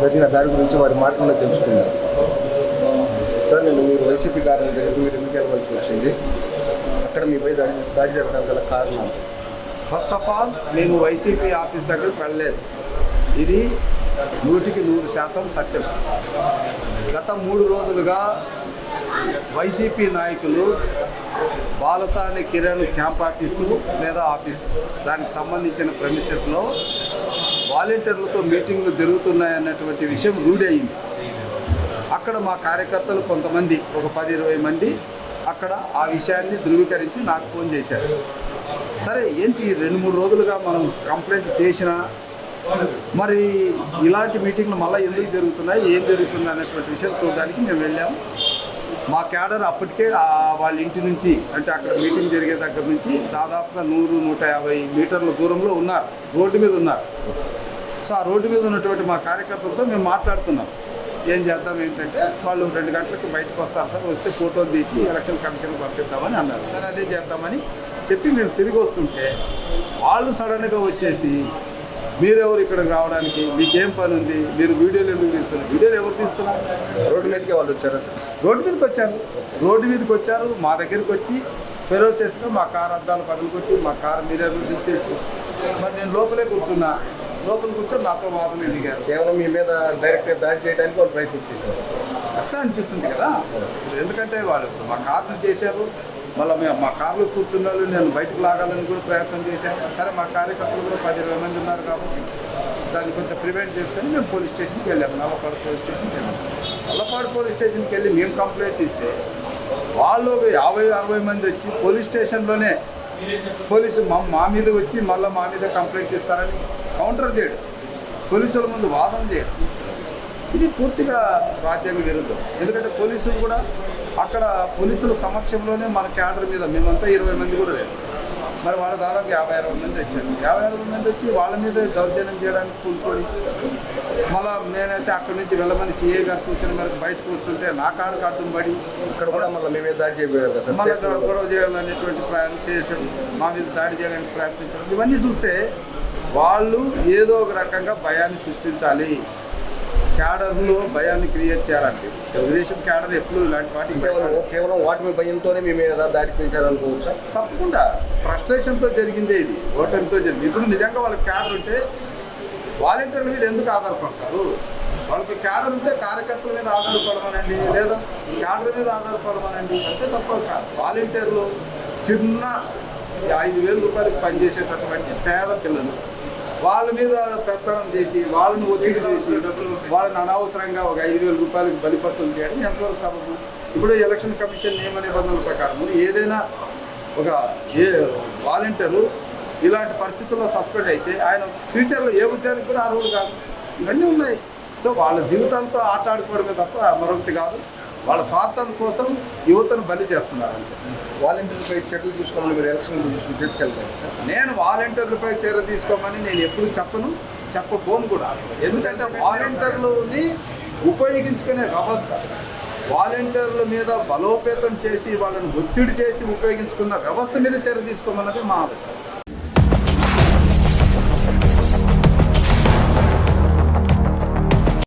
జరిగిన దాని గురించి వారి మాటల్లో తెలుసుకున్నారు సార్ నేను మీరు వైసీపీ కారణం దగ్గర మీరు ఎందుకు వెళ్ళవలసి వచ్చింది? అక్కడ మీపై దాడి దాడి జరగడం గల కారణం? ఫస్ట్ ఆఫ్ ఆల్ మేము వైసీపీ ఆఫీస్ దగ్గరకు వెళ్ళలేదు. ఇది నూటికి నూరు శాతం సత్యం. గత మూడు రోజులుగా వైసీపీ నాయకులు బాలసాని కిరణ్ క్యాంప్ ఆఫీసు లేదా ఆఫీస్. దానికి సంబంధించిన ప్రమిసెస్లో వాలంటీర్లతో మీటింగ్లు జరుగుతున్నాయన్నటువంటి విషయం రూఢయింది అక్కడ మా కార్యకర్తలు కొంతమంది ఒక పది ఇరవై మంది అక్కడ ఆ విషయాన్ని ధృవీకరించి నాకు ఫోన్ చేశారు. సరే ఏంటి రెండు మూడు రోజులుగా మనం కంప్లైంట్ చేసినా మరి ఇలాంటి మీటింగ్లు మళ్ళీ ఎందుకు జరుగుతున్నాయి ఏం జరుగుతుంది అనేటువంటి విషయం చూడడానికి మేము వెళ్ళాము. మా క్యాడర్ అప్పటికే వాళ్ళ ఇంటి నుంచి అంటే అక్కడ మీటింగ్ జరిగే దగ్గర నుంచి దాదాపుగా నూరు నూట యాభై మీటర్ల దూరంలో ఉన్నారు రోడ్డు మీద ఉన్నారు. సో ఆ రోడ్డు మీద ఉన్నటువంటి మా కార్యకర్తలతో మేము మాట్లాడుతున్నాం. ఏం చేద్దాం ఏంటంటే వాళ్ళు రెండు గంటలకు బయటకు వస్తారు సార్ వస్తే ఫోటోలు తీసి ఎలక్షన్ కమిషన్ పంపిద్దామని అన్నారు. సరే అదే చేద్దామని చెప్పి మేము తిరిగి వస్తుంటే వాళ్ళు సడన్గా వచ్చేసి మీరెవరు ఇక్కడికి రావడానికి? మీకేం పని ఉంది మీరు వీడియోలు ఎందుకు తీస్తున్నారు? వీడియోలు ఎవరు తీస్తున్నారు? రోడ్డు మీదకి వాళ్ళు వచ్చారా సార్? రోడ్డు మీదకి వచ్చారు. రోడ్డు మీదకి వచ్చారు. మా దగ్గరికి వచ్చి ఫెరోసెస్గా మా కార్ అద్దాలు పగలు కొట్టి మా కార్ మీరెవరు తీసేసి మరి నేను లోపలే కూర్చున్నా. లోపల కూర్చొని నాతో వాదన ఎదిగారు. కేవలం మీ మీద డైరెక్ట్గా దాడి చేయడానికి వాళ్ళు ప్రయత్నించేశారు అట్లా అనిపిస్తుంది కదా. ఎందుకంటే వాళ్ళు మా కార్లు చేశారు. మళ్ళీ మేము మా కార్లో కూర్చున్న వాళ్ళు నేను బయటకు లాగాలని కూడా ప్రయత్నం చేశాను. సరే మా కార్యకర్తలు కూడా పది ఇరవై మంది ఉన్నారు కాబట్టి దాన్ని కొంచెం ప్రివెంట్ చేసుకొని మేము పోలీస్ స్టేషన్కి వెళ్ళాము. నల్లపాడు పోలీస్ స్టేషన్కి వెళ్ళాము. నల్లపాడు పోలీస్ స్టేషన్కి వెళ్ళి మేము కంప్లైంట్ ఇస్తే వాళ్ళు ఒక యాభై అరవై మంది వచ్చి పోలీస్ స్టేషన్లోనే పోలీసు మా మా మీద వచ్చి మళ్ళీ మా మీద కంప్లైంట్ ఇస్తారని కౌంటర్ చేయడు. పోలీసుల ముందు వాదన చేయడు. ఇది పూర్తిగా రాజ్యాంగ విరుద్ధం. ఎందుకంటే పోలీసులు కూడా అక్కడ పోలీసుల సమక్షంలోనే మన క్యాడర్ మీద మేమంతా ఇరవై మంది కూడా లేదు మరి వాళ్ళు దాదాపు యాభై అరవై మంది వచ్చారు. యాభై అరవై మంది వచ్చి వాళ్ళ మీద దౌర్జన్యం చేయడానికి కూలుకొని మళ్ళా నేనైతే అక్కడి నుంచి వెళ్ళమని సీఏ గారి సూచన మేరకు బయటకు వస్తుంటే నా కారు కట్టును పడి ఇక్కడ కూడా మళ్ళీ మీ మీద దాడి చేయబోయారు మళ్ళీ. గొడవ చేయాలనేటువంటి ప్రయత్నం చేసాడు మా మీద దాడి చేయడానికి ప్రయత్నించడం ఇవన్నీ చూస్తే వాళ్ళు ఏదో ఒక రకంగా భయాన్ని సృష్టించాలి. క్యాడర్లో భయాన్ని క్రియేట్ చేయాలంటే తెలుగుదేశం క్యాడర్ ఎప్పుడు ఇలాంటి వాటికి కేవలం ఓటమి భయంతోనే మీ మీద దాడి చేశారనుకోవచ్చా? తప్పకుండా. ఫ్రస్ట్రేషన్తో జరిగిందే ఇది. ఓటమితో జరిగింది. ఇప్పుడు నిజంగా వాళ్ళకి క్యాడర్ ఉంటే వాలంటీర్ల మీద ఎందుకు ఆధారపడతారు? వాళ్ళకి క్యాడర్ ఉంటే కార్యకర్తల మీద ఆధారపడమనండి లేదా క్యాడర్ మీద ఆధారపడమనండి? అంతే తప్ప వాలంటీర్లు చిన్న ఐదు వేల రూపాయలకి పనిచేసేటటువంటి పేద పిల్లలు వాళ్ళ మీద పెత్తనం చేసి వాళ్ళని ఒత్తిడి చేసి వాళ్ళని అనవసరంగా ఒక ఐదు వేల రూపాయలకి బలిపసం చేయడం ఎంతవరకు సబబు? ఇప్పుడు ఎలక్షన్ కమిషన్ నియమ నిబంధనల ప్రకారం ఏదైనా ఒక ఏ వాలంటీరు ఇలాంటి పరిస్థితుల్లో సస్పెండ్ అయితే ఆయన ఫ్యూచర్లో ఏ ఉద్యోగానికి కూడా అర్హులు కాదు. ఇవన్నీ ఉన్నాయి. సో వాళ్ళ జీవితాలతో ఆట ఆడుకోవడమే తప్ప మరొకటి కాదు. వాళ్ళ స్వార్థం కోసం యువతను బలి చేస్తున్నారు అంతే. వాలంటీర్పై చర్యలు తీసుకోమని మీరు ఎలక్షన్ దృష్టికి తీసుకెళ్తారు. నేను వాలంటీర్లపై చర్య తీసుకోమని నేను ఎప్పుడు చెప్పను చెప్పబోను కూడా. ఎందుకంటే వాలంటీర్లని ఉపయోగించుకునే వ్యవస్థ వాలంటీర్ల మీద బలోపేతం చేసి వాళ్ళని ఒత్తిడి చేసి ఉపయోగించుకున్న వ్యవస్థ మీద చర్య తీసుకోమన్నది మా ఆలోచన.